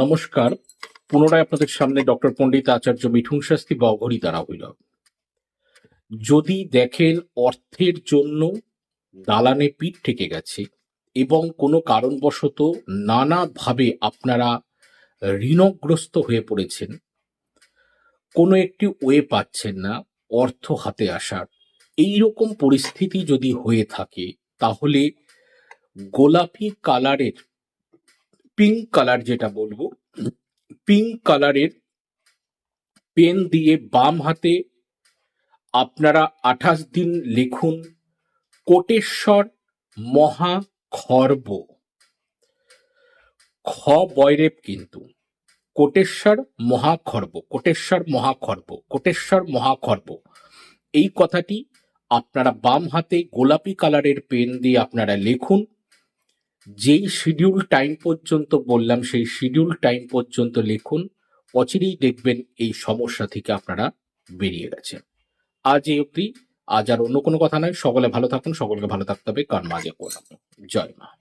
নমস্কার। পুনরায় আপনাদের সামনে ডক্টর পণ্ডিত আচার্য মিঠুন শাস্তি অঘরী দ্বারা হইল। যদি দেখেন অর্থের জন্য দালানে পিঠ ঠেকে গেছে এবং কোনো কারণবশত নানাভাবে আপনারা ঋণগ্রস্ত হয়ে পড়েছেন, কোনো একটি ওয়ে পাচ্ছেন না, অর্থ হাতে আসার, এই রকম পরিস্থিতি যদি হয়ে থাকে, তাহলে গোলাপি কালারের পিঙ্ক কালার যেটা বলব পিঙ্ক কালারের পেন দিয়ে বাম হাতে আপনারা আঠাশ দিন লিখুন, কোটেশ্বর মহা খর্ব খ বয়রেব কিন্তু, কোটেশ্বর মহাখর্ব কোটেশ্বর মহাখর্ব কোটেশ্বর মহাখর্ব। এই কথাটি আপনারা বাম হাতে গোলাপি কালারের পেন দিয়ে আপনারা লিখুন যেই শিডিউল টাইম পর্যন্ত বললাম, সেই শিডিউল টাইম পর্যন্ত লিখুন, অচিরেই দেখবেন এই সমস্যা থেকে আপনারা বেরিয়ে গেছেন। আজ এই অবধি, আজ আর অন্য কোনো কথা নয়। সকলে ভালো থাকুন, সকলকে ভালো থাকতে হবে। কারণ মাঝে জয় মা।